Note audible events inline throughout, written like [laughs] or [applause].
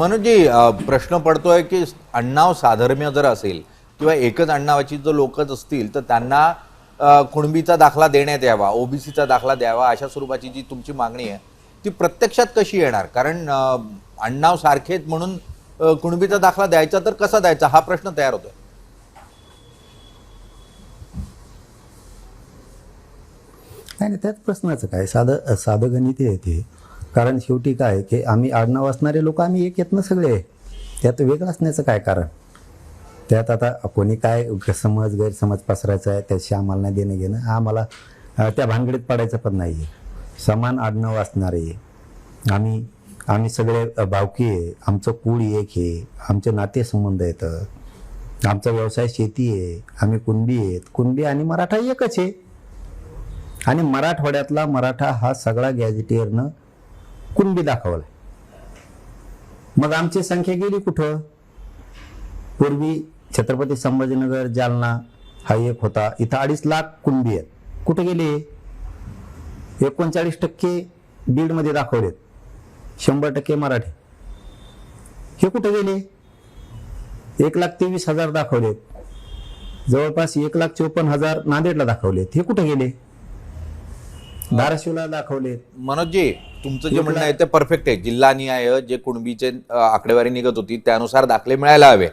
मनोजी प्रश्न पडतोय की अण्णाव साधर्म्य जर असेल किंवा एकच अण्णावाची जर लोकच असतील तर त्यांना कुणबीचा दाखला देण्यात यावा ओबीसीचा दाखला द्यावा अशा स्वरूपाची जी तुमची मागणी आहे ती प्रत्यक्षात कशी येणार? कारण अण्णाव सारखेच म्हणून कुणबीचा दाखला द्यायचा तर कसा द्यायचा? हा प्रश्न तयार होतोय. नाही त्यात प्रश्नाचं काय? साधं साधं गणित आहे ते कारण शेवटी काय की आम्ही आडनाव असणारे लोक आम्ही एक येत ना सगळे. त्यात वेगळं असण्याचं काय कारण? त्यात आता कोणी काय समज गैरसमज पसरायचा आहे त्याशी आम्हाला नाही देणं घेणं. आम्हाला त्या भानगडीत पडायचं पण नाही आहे समान आडनाव असणारे. आम्ही आम्ही सगळे भावकी आहे. आमचं कुळ एक आहे. आमचे नातेसंबंध आहेत आमचा व्यवसाय शेती आहे. आम्ही कुणबी आहेत. कुणबी आणि मराठा एकच आहे. आणि मराठवाड्यातला मराठा हा सगळा गॅजेटियरनं कुणबी दाखवलाय. मग आमची संख्या गेली कुठं? पूर्वी छत्रपती संभाजीनगर जालना हा एक होता. इथं अडीच लाख कुणबी आहेत. कुठे गेले? एकोणचाळीस टक्के बीडमध्ये दाखवलेत. शंभर टक्के मराठी. हे कुठे गेले? एक लाख तेवीस हजार दाखवलेत. जवळपास एक लाख चोपन्न हजार नांदेडला दाखवलेत. हे कुठे गेले? धाराशिवला दाखवलेत. मनोजी तुमचं जे म्हणणं आहे ते परफेक्ट आहे. जिल्हा निहाय जे कुणबीचे आकडेवारी निघत होती त्यानुसार दाखले मिळायला हवे.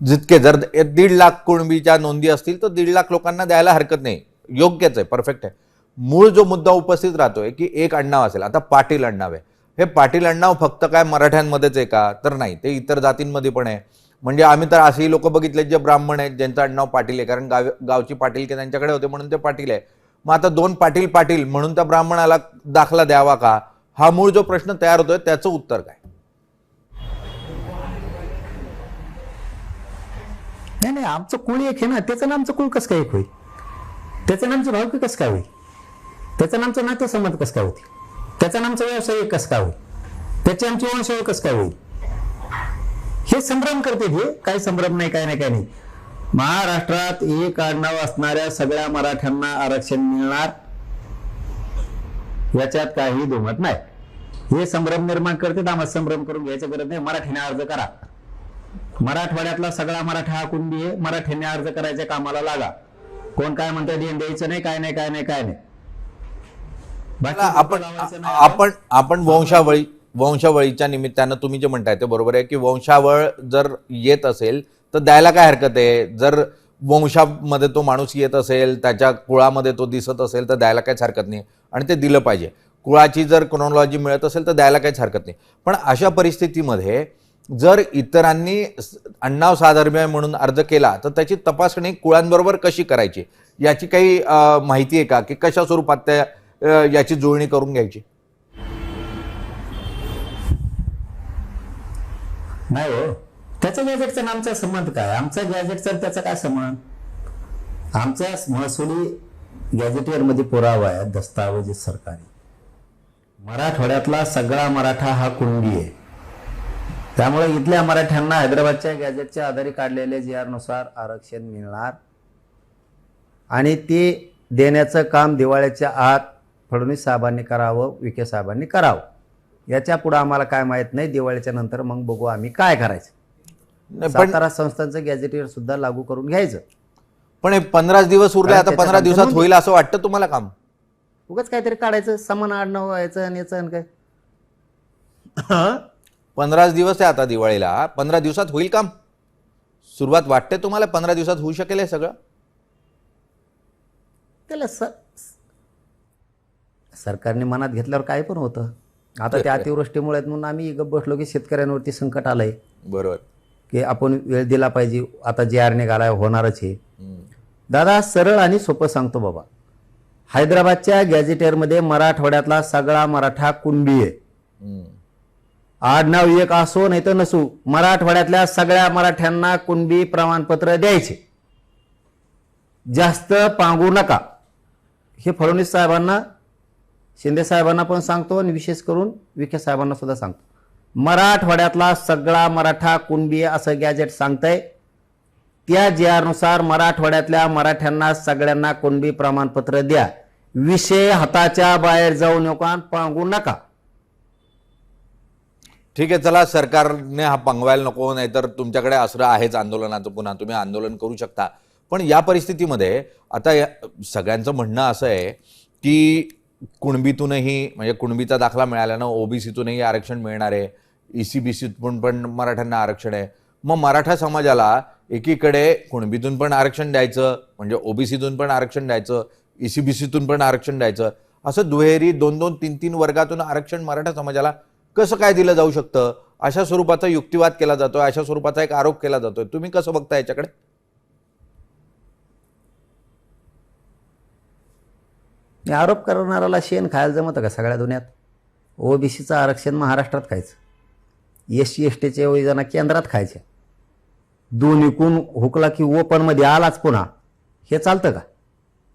जितके जर दीड लाख कुणबीच्या नोंदी असतील तर दीड लाख लोकांना द्यायला हरकत नाही. योग्यच आहे परफेक्ट आहे. मूळ जो मुद्दा उपस्थित राहतोय की एक अण्णाव असेल. आता पाटील अण्णाव आहे. हे पाटील अण्णाव फक्त काय मराठ्यांमध्येच आहे का? तर नाही. ते इतर जातींमध्ये पण आहे. म्हणजे आम्ही तर असेही लोक बघितले जे ब्राह्मण आहेत ज्यांचं आडनाव पाटील आहे. कारण गाव गावची पाटील की त्यांच्याकडे होते म्हणून ते पाटील आहे. मग आता दोन पाटील पाटील म्हणून त्या ब्राह्मणाला दाखला द्यावा का? हा मूळ जो प्रश्न तयार होतोय त्याचं उत्तर काय? नाही नाही आमचं कुळ एक आहे ना त्याचं नामचं आमचं कुळ कसं काय एक होईल? त्याचं नामचं भावकी कसं काय होईल? त्याचं नामचं नातेसंबंध कसं काय होतील? त्याचा नामचा व्यवसाय एक कसं काय होईल? त्याची आमची वंशावळ कसं काय होईल? हे संभ्रम करते हे काय संभ्रम नाही काय नाही काय नाही. महाराष्ट्रात एक आडनाव असणाऱ्या सगळ्या मराठ्यांना आरक्षण मिळणार याच्यात काही दुमत नाही. हे संभ्रम निर्माण करते आम्हाला संभ्रम करून घ्यायचं गरज नाही. मराठीने अर्ज करा. मराठवाड्यातला सगळा मराठा हा कुणबी आहे मराठ्यांनी अर्ज करायच्या कामाला लागा. कोण काय म्हणतं देण द्यायचं नाही काय नाही काय नाही काय नाही. आपण. आपण आपण वंशावळी वंशावळीच्या निमित्तानं तुम्ही जे म्हणताय ते बरोबर आहे की वंशावळ जर येत असेल तर द्यायला काय हरकत आहे? जर वंशामध्ये तो माणूस येत असेल त्याच्या कुळामध्ये तो दिसत असेल तर द्यायला काहीच हरकत नाही. आणि ते दिलं पाहिजे. कुळाची जर क्रोनॉलॉजी मिळत असेल तर द्यायला काहीच हरकत नाही. पण अशा परिस्थितीमध्ये जर इतरांनी अण्णाव साधर्म्य म्हणून अर्ज केला तर त्याची तपासणी कुळांबरोबर कशी करायची? याची काही माहिती आहे का? की कशा स्वरूपात त्या याची जुळणी करून घ्यायची? नाही हो. त्याचा गॅजेटचा आमचा संबंध काय? आमचा गॅजेटचा त्याचा काय संबंध? आमचा महसुली गॅजेटियरमध्ये पुरावा आहे दस्तावेज सरकारी. मराठवाड्यातला सगळा मराठा हा कुणबी आहे. त्यामुळे इथल्या मराठ्यांना हैदराबादच्या गॅजेटच्या आधारे काढलेले जी आरनुसार आरक्षण मिळणार. आणि ते देण्याचं काम दिवाळीच्या आत फडणवीस साहेबांनी करावं विखे साहेबांनी करावं. याच्यापुढे आम्हाला काय माहीत नाही. दिवाळीच्या नंतर मग बघू आम्ही काय करायचं. सातारा संस्थांचं गॅजेटियर सुद्धा लागू करून घ्यायचं. पण पंधरा दिवस उरले आता पंधरा दिवसात होईल असं वाटतं तुम्हाला काम? उगाच काहीतरी काढायचं समान आडनाव व्हायचं आणि याचं आणि काय. [laughs] पंधरा दिवस आहे आता दिवाळीला. पंधरा दिवसात होईल काम. सुरुवात वाटते तुम्हाला पंधरा दिवसात होऊ शकेल हे सगळं. त्याला स सरकारने मनात घेतल्यावर काय पण होतं. आता त्या [laughs] अतिवृष्टीमुळे आहेत म्हणून आम्ही गप्प बसलो की शेतकऱ्यांवरती संकट आलंय. बरोबर. की आपण वेळ दिला पाहिजे. आता जे आर निघालाय होणारच हम्म. दादा सरळ आणि सोपं सांगतो बाबा. हैदराबादच्या गॅजेटियरमध्ये मराठवाड्यातला सगळा मराठा कुणबी आहे. आडनाव एक असो नाही तर नसू मराठवाड्यातल्या सगळ्या मराठ्यांना कुणबी प्रमाणपत्र द्यायचे. जास्त पांगू नका. हे फडणवीस साहेबांना शिंदे साहेबांना पण सांगतो आणि विशेष करून विखे साहेबांना सुद्धा सांगतो. मराठवाड्यातला सगळा मराठा कुणबी असं गॅजेट सांगतंय. त्या जी नुसार मराठवाड्यातल्या मराठ्यांना सगळ्यांना कुणबी प्रमाणपत्र द्या. विषय हाताच्या बाहेर जाऊ नका पांगू नका. ठीक आहे चला सरकारने हा पंगवायला नको नाहीतर तुमच्याकडे असं आहेच आंदोलनाचं पुन्हा. तुम्ही आंदोलन करू शकता. पण या परिस्थितीमध्ये आता या सगळ्यांचं म्हणणं असं आहे की कुणबीतूनही म्हणजे कुणबीचा दाखला मिळाल्यानं ओबीसीतूनही आरक्षण मिळणार आहे. ई सी बी सीतून पण मराठ्यांना आरक्षण आहे. मग मराठा समाजाला एकीकडे कुणबीतून पण आरक्षण द्यायचं म्हणजे ओबीसीतून पण आरक्षण द्यायचं ई सी बी सीतून पण आरक्षण द्यायचं. असं दुहेरी दोन दोन तीन तीन वर्गातून आरक्षण मराठा समाजाला कसं काय दिलं जाऊ शकतं? अशा स्वरूपाचा युक्तिवाद केला जातोय अशा स्वरूपाचा एक आरोप केला जातोय. तुम्ही कसं बघता याच्याकडे? आरोप करणाऱ्याला शेण खायला जमतं का सगळ्या दुनियात? ओबीसीचं आरक्षण महाराष्ट्रात खायचं. एस सी एस टीच्या योजना केंद्रात खायच्या. इकून हुकला की ओपनमध्ये आलाच पुन्हा. हे चालतं का?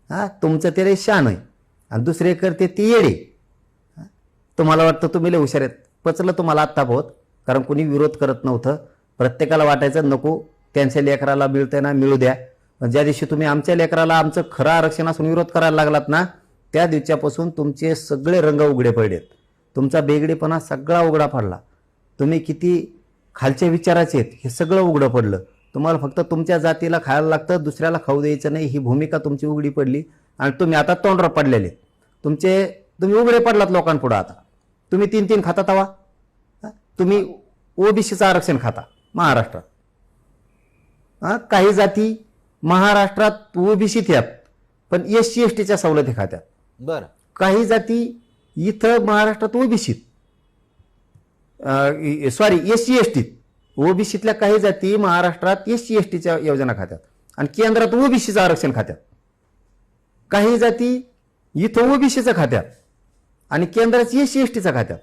हां तुमचं ते रे शान आहे आणि दुसरे करते ती येडे. तुम्हाला वाटतं तुम्ही लय हुशार आहेत. पचलं तुम्हाला आत्ता होत कारण कुणी विरोध करत नव्हतं. प्रत्येकाला वाटायचं नको त्यांच्या लेकराला मिळतंय ना मिळू द्या. पण ज्या दिवशी तुम्ही आमच्या लेकराला आमचं खरं आरक्षण असून विरोध करायला लागलात ना त्या दिवसापासून तुमचे सगळे रंग उघडे पडलेत. तुमचा बेगडेपणा सगळा उघडा पडला. तुम्ही किती खालच्या विचाराचे आहेत हे सगळं उघडं पडलं. तुम्हाला फक्त तुमच्या जातीला खायला लागतं दुसऱ्याला खाऊ द्यायचं नाही. ही भूमिका तुमची उघडी पडली. आणि तुम्ही आता तोंडवर पडलेले. तुमचे तुम्ही उघडे पडलात लोकांपुढं आता. तुम्ही तीन तीन खाता तवा? तुम्ही ओबीसीचं आरक्षण खाता महाराष्ट्रात. हा? काही जाती महाराष्ट्रात ओबीसीत आहेत पण एस सी एस टीच्या सवलती खात्यात. बरं. काही जाती इथं महाराष्ट्रात ओबीसीत सॉरी एस सी एस टीत ओबीसीतल्या काही जाती महाराष्ट्रात एस सी एस टीच्या योजना खात्यात आणि केंद्रात ओबीसीचं आरक्षण खात्यात. काही जाती इथं ओबीसीचं खात्यात आणि केंद्रात एस सी एस टीच्या खात्यात.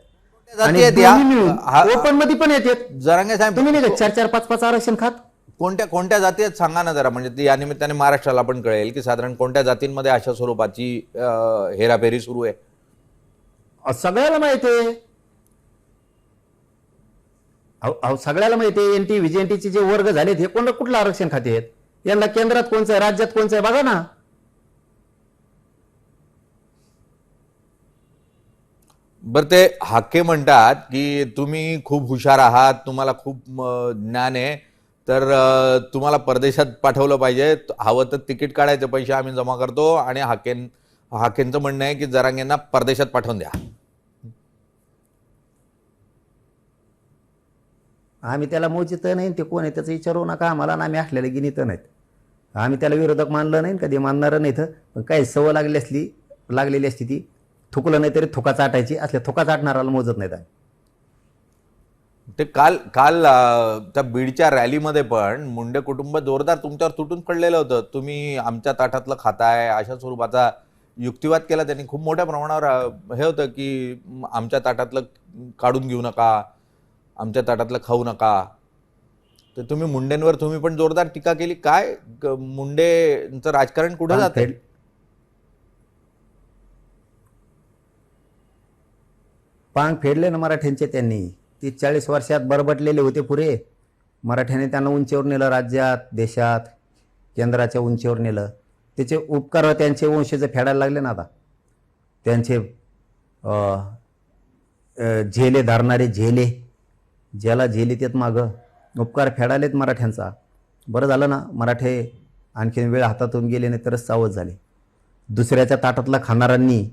ओपनमध्ये पण येतात. जरांगे साहेब तुम्ही नाही का चार चार पाच पाच आरक्षण खात? कोणत्या कोणत्या जाती आहेत सांगा ना जरा. म्हणजे या निमित्ताने महाराष्ट्राला पण कळेल की साधारण कोणत्या जातींमध्ये अशा स्वरूपाची हेराफेरी सुरू आहे? सगळ्याला माहिती आहे. अहो अहो, सगळ्याला माहिती आहे एनटी व्हीजेएनटीचे जे वर्ग झालेत हे कोण कुठलं आरक्षण खाते आहेत? यांना केंद्रात कोणचं आहे राज्यात कोणचं आहे बघा ना. बरं ते हाके म्हणतात की तुम्ही खूप हुशार आहात तुम्हाला खूप ज्ञान आहे तर तुम्हाला परदेशात पाठवलं पाहिजे हवं तर तिकीट काढायचे पैसे आम्ही जमा करतो आणि हाकेन हाकेंचं म्हणणं आहे की जरांगेंना परदेशात पाठवून द्या. आम्ही त्याला मोजित नाही ते कोण आहे त्याचं विचारू नका आम्हाला ना आम्ही असलेले गिनीत नाहीत. आम्ही त्याला विरोधक मानलं नाही कधी मानणारं नाहीत. पण काही सवय लागली असली लागलेली असती ती थुकलं नाही तरी थुका चाटायची असल्या थुका चाटणाराला मोजत नाहीत आम्ही. ते काल काल त्या बीडच्या रॅलीमध्ये पण मुंडे कुटुंब जोरदार तुमच्यावर तुटून पडलेलं होतं. तुम्ही आमच्या ताटातलं खाताय अशा स्वरूपाचा युक्तिवाद केला. त्यांनी खूप मोठ्या प्रमाणावर हे होतं की आमच्या ताटातलं काढून घेऊ नका. आमच्या ताटातलं खाऊ नका. तर तुम्ही मुंडेंवर तुम्ही पण जोरदार टीका केली. काय मुंडेचं मुंडेंचं राजकारण कुठं जातं? आहे पांग फेडले ना मराठ्यांचे त्यांनी. तीस चाळीस वर्षात बरबटलेले होते पुरे. मराठ्याने त्यांना उंचीवर नेलं राज्यात देशात केंद्राच्या उंचीवर नेलं. त्याचे उपकार त्यांचे वंशज फेडायला लागले ना आता. त्यांचे अं, झेले धरणारे झेले. ज्याला झेलीत त्यात मागं उपकार फेडालेत मराठ्यांचा. बरं झालं ना मराठे आणखीन वेळ हातातून गेले नाही तरच सावध झाले. दुसऱ्याच्या ताटातला खाणाऱ्यांनी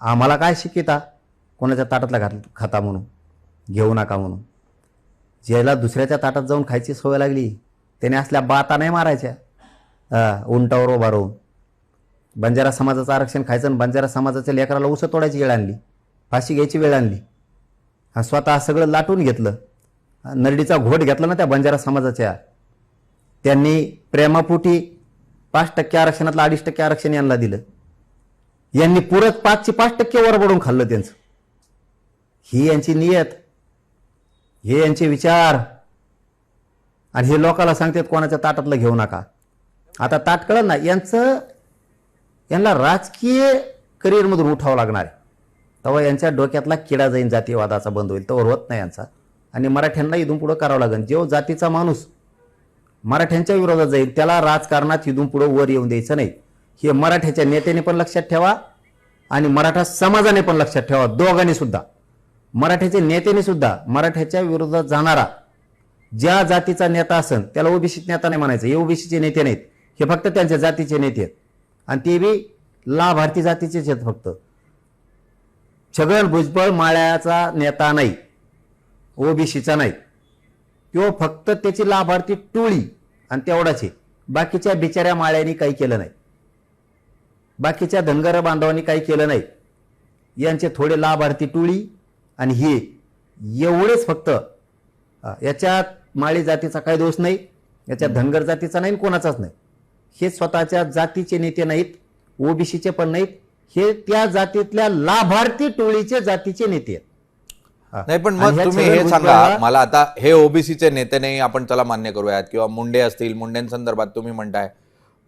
आम्हाला काय शिकिता कोणाच्या ताटातला घात खाता म्हणून? घेऊ नका म्हणून. ज्याला दुसऱ्याच्या ताटात जाऊन खायची सवय लागली त्याने असल्या बाता नाही मारायच्या. उंटावर उभा राहून. बंजारा समाजाचं आरक्षण खायचं आणि बंजारा समाजाच्या लेकराला उसं तोडायची वेळ आणली. फाशी घ्यायची वेळ आणली. हा स्वतः सगळं लाटून घेतलं. नरडीचा घोट घेतला ना त्या बंजारा समाजाच्या त्यांनी प्रेमापोटी पाच टक्के आरक्षणातलं अडीच टक्के आरक्षण यांना दिलं. यांनी पुरत पाचशे पाच टक्के वरबडून खाल्लं त्यांचं. ही यांची नियत हे यांचे विचार आणि हे लोकाला सांगतात कोणाच्या ताटातलं घेऊ नका. आता ताट कळलं ना यांचं यांना राजकीय करिअरमधून उठावं लागणार आहे. तेव्हा यांच्या डोक्यातला किडा जाईन जातीयवादाचा बंद होईल तोवर होत नाही यांचा. आणि मराठ्यांना इथून पुढं करावं लागेल. जो जातीचा माणूस मराठ्यांच्या विरोधात जाईल त्याला राजकारणात इथून पुढं वर येऊन द्यायचं नाही. हे मराठ्याच्या नेत्याने पण लक्षात ठेवा आणि मराठा समाजाने पण लक्षात ठेवा दोघांनी सुद्धा. मराठ्याच्या नेत्याने सुद्धा मराठ्याच्या विरोधात जाणारा ज्या जातीचा नेता असन त्याला ओबीसी नेता नाही म्हणायचं. हे ओबीसीचे नेते नाहीत. हे फक्त त्यांच्या जातीचे नेते आहेत. आणि ते बी लाभार्थी जातीचेच आहेत फक्त. छगन भुजबळ माळ्याचा नेता नाही. ओबीसीचा नाही. तो फक्त त्याची लाभार्थी टोळी आणि तेवढाच आहे. बाकीच्या बिचाऱ्या माळ्यांनी काही केलं नाही. बाकीच्या धनगर बांधवांनी काही केलं नाही. यांचे थोडे लाभार्थी टोळी आणि हे एवढेच फक्त याच्यात माळी जातीचा काही दोष नाही याच्यात धनगर जातीचा नाही कोणाचाच नाही. हे स्वतःच्या जातीचे नेते नाहीत ओबीसीचे पण नाहीत. हे त्या जातीतल्या लाभार्थी टोळीचे जातीचे नेते आहेत. नाही पण मग तुम्ही हे सांगा मला आता हे ओबीसीचे नेते नाही आपण त्याला मान्य करूयात किंवा मुंडे असतील मुंडेंसंदर्भात तुम्ही म्हणताय.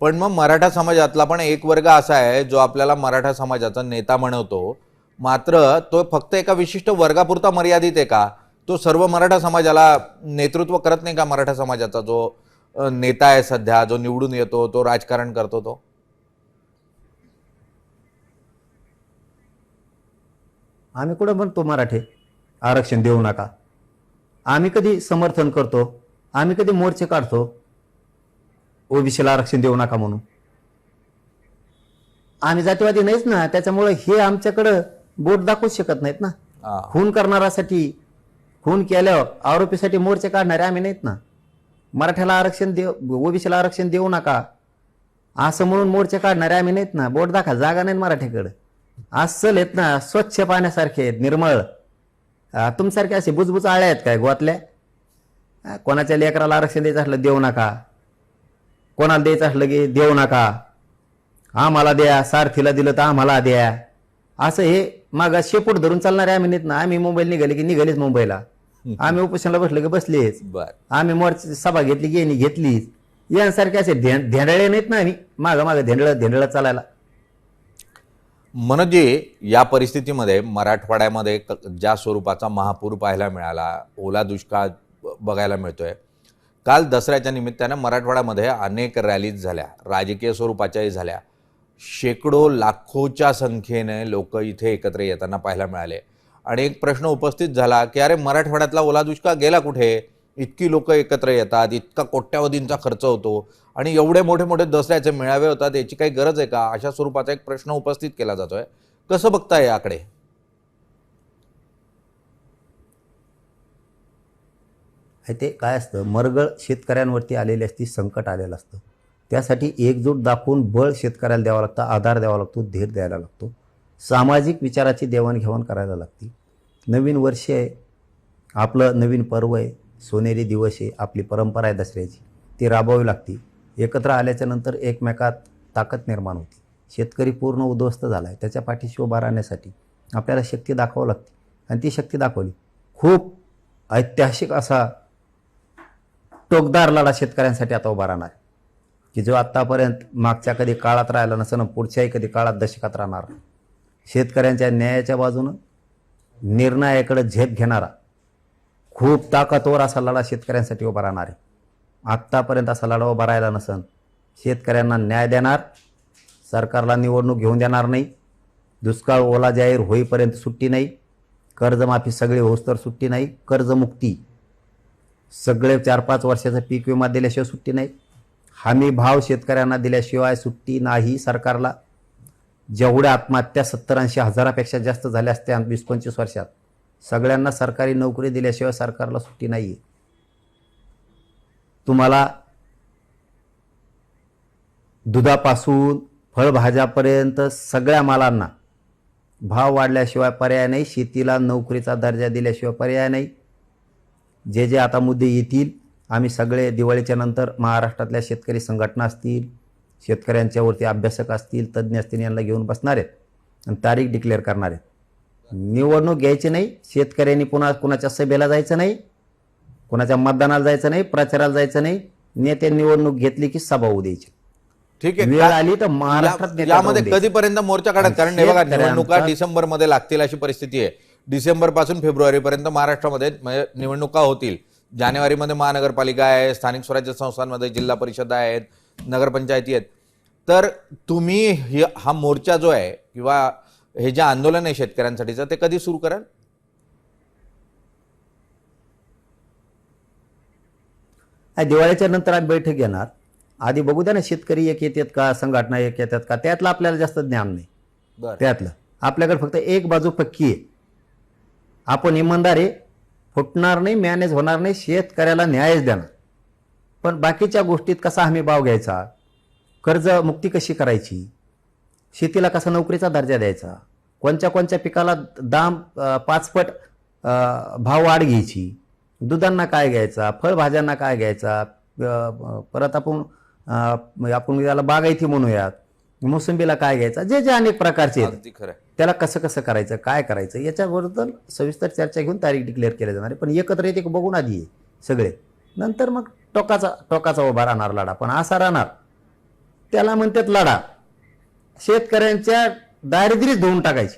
पण मग मराठा समाजातला पण एक वर्ग असा आहे जो आपल्याला मराठा समाजाचा नेता म्हणवतो मात्र तो फक्त एका विशिष्ट वर्गापुरता मर्यादित आहे का? तो सर्व मराठा समाजाला नेतृत्व करत नाही का मराठा समाजाचा? जो नेता आहे सध्या जो निवडून येतो तो राजकारण करतो तो? आम्ही कुठं म्हणतो मराठे? आरक्षण देऊ नका. आम्ही कधी समर्थन करतो? आम्ही कधी मोर्चे काढतो? ओबीसीला आरक्षण देऊ नका म्हणून. आम्ही जातीवादी नाहीच ना त्याच्यामुळे हे आमच्याकडं बोट दाखवूच शकत नाहीत ना. खून करणारासाठी खून केल्यावर आरोपीसाठी मोर्चे काढणारे आम्ही नाहीत ना. मराठ्याला आरक्षण देऊ ओबीसीला आरक्षण देऊ नका. असं म्हणून मोर्चे काढणारे आम्ही नाहीत ना. बोट दाखवा जागा नाही मराठीकडे. अस्सल आहेत ना स्वच्छ पाण्यासारखे आहेत निर्मळ. आ, तुमच्यासारखे असे बुजबुज आळ्या आहेत काय गोवातल्या कोणाच्या लेकराला आरक्षण द्यायचं असलं देऊ नका. कोणाला द्यायचं असलं की देऊ नका. आम्हाला द्या सारथीला दिलं तर आम्हाला द्या. असं हे मागा शेपूट धरून चालणारे आम्ही नाहीत ना. आम्ही मुंबईला निघाले की निघालेच मुंबईला. आम्ही उपोषणाला बसलो की बसलेच. बर. आम्ही मोर्च सभा घेतली की यांनी घेतलीच. यांसारखे असे धेंडळे नाहीत ना आम्ही. मागं मागं धेंडळ धेंडळ चालायला. मनोजी या परिस्थितीमध्ये मराठवाड्यामध्ये क- ज्या स्वरूपाचा महापूर पाहायला मिळाला ओला दुष्काळ बघायला मिळतोय काल दसऱ्याच्या निमित्तानं मराठवाड्यामध्ये अनेक रॅलीज झाल्या राजकीय स्वरूपाच्याही झाल्या. शेकडो लाखोच्या संख्येने लोक इथे एकत्र येताना पाहायला मिळाले. आणि एक प्रश्न उपस्थित झाला की अरे मराठवाड्यातला ओला दुष्काळ गेला कुठे? इतकी लोक एकत्र येतात इतका कोट्यावधींचा खर्च होतो आणि एवढे मोठे मोठे दसऱ्याचे मेळावे होतात याची काही गरज आहे का? अशा स्वरूपाचा एक प्रश्न उपस्थित केला जातोय. कसं बघताय याकडे? ते काय असतं? मरगळ शेतकऱ्यांवरती आलेली असती संकट आलेलं असतं. त्यासाठी एकजूट दाखवून बळ शेतकऱ्याला द्यावा लागतं आधार द्यावा लागतो धीर द्यायला लागतो. सामाजिक विचाराची देवाणघेवाण करायला लागते. नवीन वर्ष आहे आपलं नवीन पर्व आहे सोनेरी दिवस आहे आपली परंपरा आहे दसऱ्याची. ती राबवावी लागते. एकत्र आल्याच्यानंतर एकमेकात ताकद निर्माण होती. शेतकरी पूर्ण उद्ध्वस्त झाला आहे त्याच्या पाठीशी उभा राहण्यासाठी आपल्याला शक्ती दाखवावी लागते. आणि ती शक्ती दाखवली. खूप ऐतिहासिक असा टोकदार लढा शेतकऱ्यांसाठी आता उभा राहणार की जो आत्तापर्यंत मागच्या कधी काळात राहिला नसेल पुढच्याही कधी काळात दशकात राहणार. शेतकऱ्यांच्या न्यायाच्या बाजूनं निर्णयाकडे झेप घेणारा खूप ताकदवर असा लढा शेतकऱ्यांसाठी उभा राहणार आहे. आत्तापर्यंत असा लढा उभा राहिला नसन. शेतकऱ्यांना न्याय देणार सरकारला निवडणूक घेऊन देणार नाही. दुष्काळ ओला जाहीर होईपर्यंत सुट्टी नाही. कर्जमाफी सगळी होस्तर सुट्टी नाही. कर्जमुक्ती. सगळे चार पाच वर्षाचा पीक विमा दिल्याशिवाय सुट्टी नाही. हमी भाव शेतकऱ्यांना दिल्याशिवाय सुट्टी नाही सरकारला. जेवढ्या आत्महत्या सत्तर ऐंशी हजारापेक्षा जास्त झाल्या असत्या वीस पंचवीस वर्षात. सगळ्यांना सरकारी नोकरी दिल्याशिवाय सरकारला सुट्टी नाही आहे तुम्हाला दुधापासून फळभाज्यापर्यंत सगळ्या मालांना भाव वाढल्याशिवाय पर्याय नाही शेतीला नोकरीचा दर्जा दिल्याशिवाय पर्याय नाही. जे जे आता मुद्दे येतील आम्ही सगळे दिवाळीच्या नंतर महाराष्ट्रातल्या शेतकरी संघटना असतील शेतकऱ्यांच्यावरती अभ्यासक असतील तज्ज्ञ असतील यांना घेऊन बसणार आहेत आणि तारीख डिक्लेअर करणार आहेत. निवडणूक घ्यायची नाही शेतकऱ्यांनी पुन्हा कुणाच्या सभेला जायचं नाही कुणाच्या मतदानाला जायचं नाही प्रचाराला जायचं नाही नेते निवडणूक घेतली की सभा होऊ द्यायची. ठीक आहे. वेळ आली तर महाराष्ट्रात यामध्ये. कधीपर्यंत मोर्चा काढत कारण हे बघा निवडणुका डिसेंबरमध्ये लागतील अशी परिस्थिती आहे. डिसेंबरपासून फेब्रुवारी पर्यंत महाराष्ट्रामध्ये म्हणजे निवडणुका होतील. जानेवारीमध्ये महानगरपालिका आहे स्थानिक स्वराज्य संस्थांमध्ये जिल्हा परिषद आहेत नगरपंचायती आहेत. तर तुम्ही हा मोर्चा जो आहे किंवा हे जे आंदोलन आहे शेतकऱ्यांसाठीचं ते कधी सुरू कराल? दिवाळीच्या नंतर आम्ही बैठक घेणार. आधी बघू द्या ना शेतकरी एक येतात का संघटना एक येतात का त्यातलं आपल्याला जास्त ज्ञान नाही. त्यातलं. आपल्याकडे फक्त एक बाजू पक्की आहे. आपण इमानदारी फुटणार नाही मॅनेज होणार नाही शेतकऱ्याला न्यायच देणार. पण बाकीच्या गोष्टीत कसा हमी भाव घ्यायचा? कर्जमुक्ती कशी करायची? शेतीला कसा नोकरीचा दर्जा द्यायचा? कोणत्या कोणत्या पिकाला दाम पाचपट भाव वाढ घ्यायची? दुधांना काय घ्यायचा? फळभाज्यांना काय घ्यायचा? परत आपण अं, आपण याला बागायती म्हणूयात. मोसंबीला काय घ्यायचा? जे जे अनेक प्रकारचे आहेत. त्याला कसं कसं करायचं? काय करायचं? याच्याबद्दल सविस्तर चर्चा घेऊन तारीख डिक्लेअर केली जाणार आहे. पण एकत्र येते बघून आधी सगळे. नंतर मग टोकाचा टोकाचा उभा राहणार लढा. पण असा राहणार. त्याला म्हणतात लढा. शेतकऱ्यांच्या दारिद्र्यच धुवून टाकायची.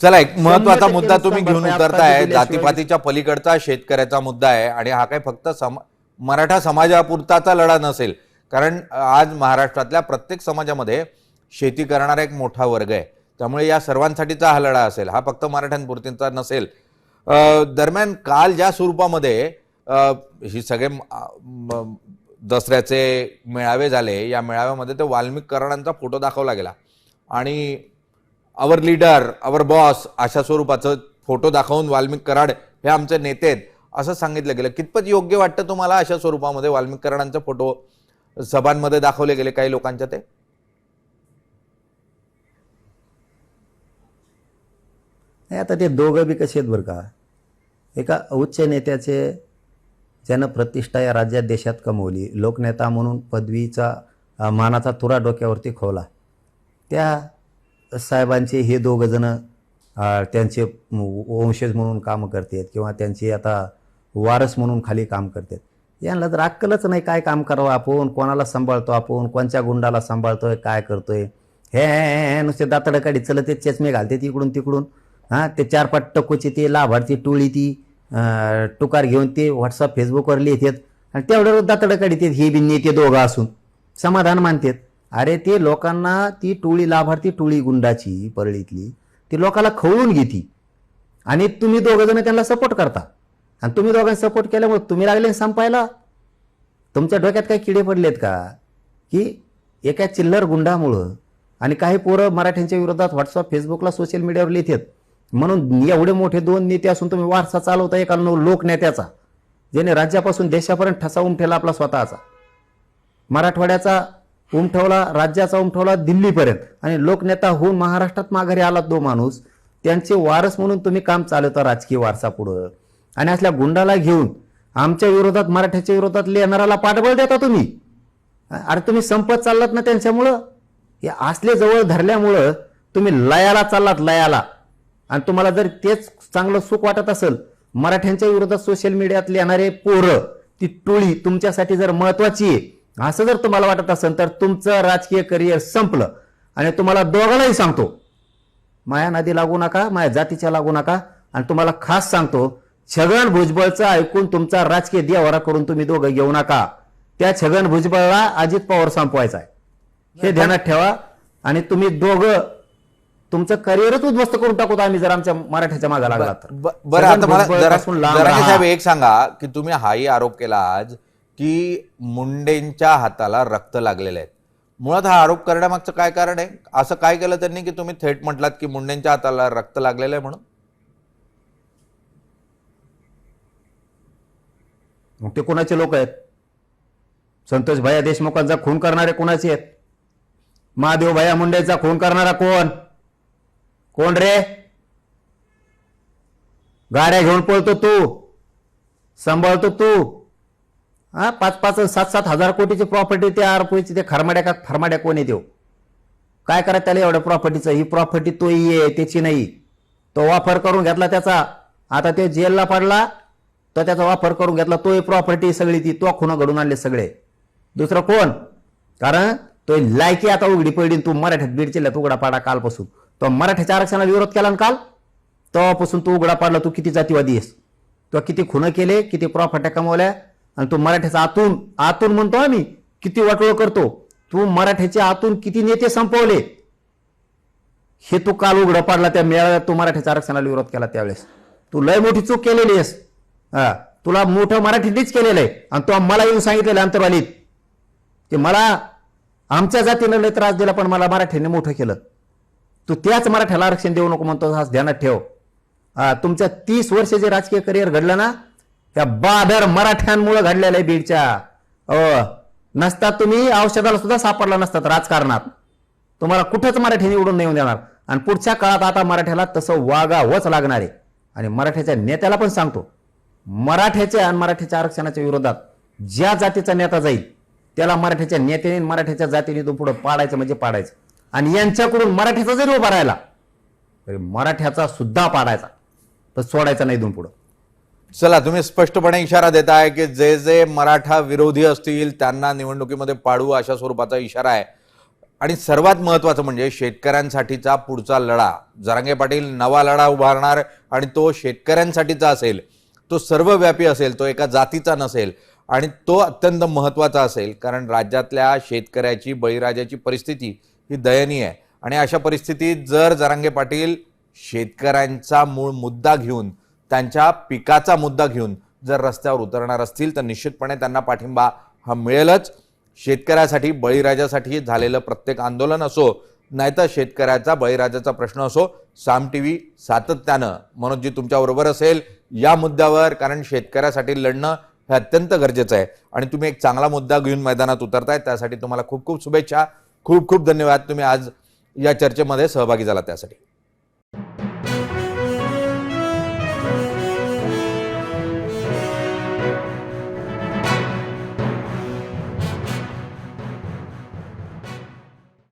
चला एक महत्त्वाचा मुद्दा तुम्ही घेऊन उतरताय. जातीपातीच्या पलीकडचा शेतकऱ्याचा मुद्दा आहे आणि हा काही फक्त सम मराठा समाजापुरताचा लढा नसेल. कारण आज महाराष्ट्रातल्या प्रत्येक समाजामध्ये शेती करणारा एक मोठा वर्ग आहे. त्यामुळे या सर्वांसाठीचा हा लढा असेल. हा फक्त मराठ्यांपुरतीचा नसेल. दरम्यान काल ज्या स्वरूपामध्ये ही सगळे दसऱ्याचे मेळावे झाले. या मेळाव्यामध्ये ते वाल्मिक कराडांचा फोटो दाखवला गेला. आणि अवर लीडर अवर बॉस अशा स्वरूपाचं फोटो दाखवून वाल्मिक कराड हे आमचे नेते आहेत असं सांगितलं गेलं. कितपत योग्य वाटतं तुम्हाला अशा स्वरूपामध्ये वाल्मिक कराडांचे फोटो सभांमध्ये दाखवले गेले काही लोकांच्या ते? नाही आता ते दोघं बी कसे आहेत बरं का? एका उच्च नेत्याचे ज्यानं प्रतिष्ठा या राज्यात देशात कमवली. लोकनेता म्हणून पदवीचा मानाचा तुरा डोक्यावरती खोवला. त्या साहेबांचे हे दोघंजणं त्यांचे वंशज म्हणून कामं करतात किंवा त्यांचे आता वारस म्हणून खाली काम करतात. यांना जर अक्कलच नाही काय काम करावं आपण कोणाला सांभाळतो आपण कोणत्या गुंडाला सांभाळतोय काय करतोय. हे हे, हे, हे नुसते दातडं काढी चलत ते चष्मे घालते तिकडून तिकडून. हां ते चार पाच टकोची ते लाभार्थी टोळी ती. टुकार घेऊन ते व्हॉट्सअप फेसबुकवर लिहितात. आणि तेवढ्यावर दातडं काढतात हे बी नेते दोघं असून. समाधान मानतात. अरे ते लोकांना ती टोळी लाभार्थी टोळी गुंडाची परळीतली ती लोकांना खवळून घेती. आणि तुम्ही दोघं जण त्यांना सपोर्ट करता. आणि तुम्ही दोघांनी सपोर्ट केल्यामुळे तुम्ही लागले संपायला. तुमच्या डोक्यात काही किडे पडलेत का? की एका चिल्लर गुंडामुळं आणि काही पोरं मराठ्यांच्या विरोधात व्हॉट्सअप फेसबुकला सोशल मीडियावर लिहितात. म्हणून एवढे मोठे दोन नेते असून तुम्ही वारसा चालवता एका नऊ लोकनेत्याचा ज्याने राज्यापासून देशापर्यंत ठसा उमठेला आपला स्वतःचा. मराठवाड्याचा उमठवला राज्याचा उमठवला दिल्लीपर्यंत. आणि लोकनेता होऊन महाराष्ट्रात माघारी आला तो माणूस त्यांचे वारस म्हणून तुम्ही काम चालवता राजकीय वारसा पुढं आणि असल्या गुंडाला घेऊन आमच्या विरोधात मराठ्याच्या विरोधात लेनाराला पाठबळ देता तुम्ही. अरे तुम्ही संपत चाललात ना त्यांच्यामुळं? हे असले जवळ धरल्यामुळं तुम्ही लयाला चाललात लयाला. आणि तुम्हाला जर तेच चांगलं सुख वाटत असेल मराठ्यांच्या विरोधात सोशल मीडियात येणारे पोरं ती टोळी तुमच्यासाठी जर महत्वाची आहे असं जर तुम्हाला वाटत असेल तर तुमचं राजकीय करिअर संपलं. आणि तुम्हाला दोघांनाही सांगतो माया नदी लागू नका माया जातीच्या लागू नका. आणि तुम्हाला खास सांगतो छगन भुजबळचं ऐकून तुमचा राजकीय देवारा करून तुम्ही दोघं घेऊ नका. त्या छगन भुजबळला अजित पवार संपवायचा आहे. हे ध्यानात ठेवा. आणि तुम्ही दोघं तुमचं करिअरच उद्ध्वस्त करून टाकू आम्ही जर आमच्या मराठ्याच्या मागा लागला तर. बरं आता मला जरा. साहेब एक सांगा की तुम्ही हाही आरोप केला आज की मुंडेंच्या हाताला रक्त लागलेलं आहे. मुळात हा आरोप करण्यामागचं काय कारण आहे? असं काय केलं त्यांनी की तुम्ही थेट म्हटलात की मुंडेंच्या हाताला रक्त लागलेलं आहे म्हणून? मग ते कोणाचे लोक आहेत? संतोष भैया देशमुखांचा खून करणारे कोणाचे आहेत? महादेव भैया मुंडेचा खून करणारा कोण? कोण रे? गाड्या घेऊन पळतो तू. सांभाळतो तू. हा पाच पाच सात सात हजार कोटीची प्रॉपर्टी ते आरपोची ते खरमाड्या का खरमाड्या कोणी देऊ? काय करा त्याला एवढ्या प्रॉपर्टीचं ही प्रॉपर्टी तो आहे त्याची नाही. तो वापर करून घेतला त्याचा. आता ते जेलला पडला तो त्याचा वापर करून घेतला तोही प्रॉपर्टी सगळी ती. तो खुणं घडून आणले सगळे. दुसरं कोण? कारण तो लायकी आता उघडी पडली तू मराठ्यात बीड जिल्ह्यात उघडा पाडा कालपासून. तो मराठ्याच्या आरक्षणाला विरोध केला ना काल? तेव्हापासून तू उघडा पाडला तू किती जातीवादी आहेस? तो किती खुनं केले किती प्रॉपर्ट्या कमावल्या आणि तू मराठ्याचा आतून आतून म्हणतो आम्ही किती वाटोळ करतो. तू मराठ्याचे आतून किती नेते संपवले? हे तू काल उघडं पाडला त्या मेळाव्यात तू मराठ्याच्या आरक्षणाला विरोध केला त्यावेळेस. तू लय मोठी चूक केलेली आहेस. हा तुला मोठं मराठीतच केलेलं आहे. आणि तो मला येऊन सांगितलेलं अंतर्वालीत. की मला आमच्या जातीनं लय त्रास दिला पण मला मराठीने मोठं केलं. तू त्याच मराठ्याला आरक्षण देऊ नको म्हणतो हा ध्यानात ठेव. तुमच्या तीस वर्ष जे राजकीय करिअर घडलं ना त्या बादर मराठ्यांमुळे घडलेलं आहे बीडच्या. अ नसतात तुम्ही औषधाला सुद्धा सापडला नसतात राजकारणात. तुम्हाला कुठंच मराठी निवडून नाही देणार. आणि पुढच्या काळात आता मराठ्याला तसं वागावंच लागणार आहे. आणि मराठ्याच्या नेत्याला पण सांगतो मराठ्याच्या आणि मराठ्याच्या आरक्षणाच्या विरोधात ज्या जातीचा नेता जाईल त्याला मराठ्याच्या नेत्याने मराठ्याच्या जातीने तो पुढं पाडायचं म्हणजे पाडायचं. आणि यांच्याकडून मराठ्याचा जरी उभा राहिला तरी मराठ्याचा सुद्धा पाडायचा. तर सोडायचा नाही दोन पुढं. चला तुम्ही स्पष्टपणे इशारा देताय की जे जे मराठा विरोधी असतील त्यांना निवडणुकीमध्ये पाडू अशा स्वरूपाचा इशारा आहे. आणि सर्वात महत्वाचं म्हणजे शेतकऱ्यांसाठीचा पुढचा लढा. जरांगे पाटील नवा लढा उभारणार आणि तो शेतकऱ्यांसाठीचा असेल तो सर्वव्यापी असेल तो एका जातीचा नसेल आणि तो अत्यंत महत्त्वाचा असेल. कारण राज्यातल्या शेतकऱ्याची बळीराजाची परिस्थिती ही दयनीय आहे. आणि अशा परिस्थितीत जर जरांगे पाटील शेतकऱ्यांचा मूळ मुद्दा घेऊन त्यांच्या पिकाचा मुद्दा घेऊन जर रस्त्यावर उतरणार असतील तर निश्चितपणे त्यांना पाठिंबा हा मिळेलच. शेतकऱ्यासाठी बळीराजासाठी झालेलं प्रत्येक आंदोलन असो नाहीतर शेतकऱ्याचा बळीराजाचा प्रश्न असो साम टी व्ही सातत्यानं मनोजजी तुमच्याबरोबर असेल या मुद्द्यावर कारण शेतकऱ्यासाठी लढणं हे अत्यंत गरजेचं आहे. आणि तुम्ही एक चांगला मुद्दा घेऊन मैदानात उतरताय त्यासाठी तुम्हाला खूप खूप शुभेच्छा. खूप खूप धन्यवाद. तुम्ही आज या चर्चेमध्ये सहभागी झाला त्यासाठी.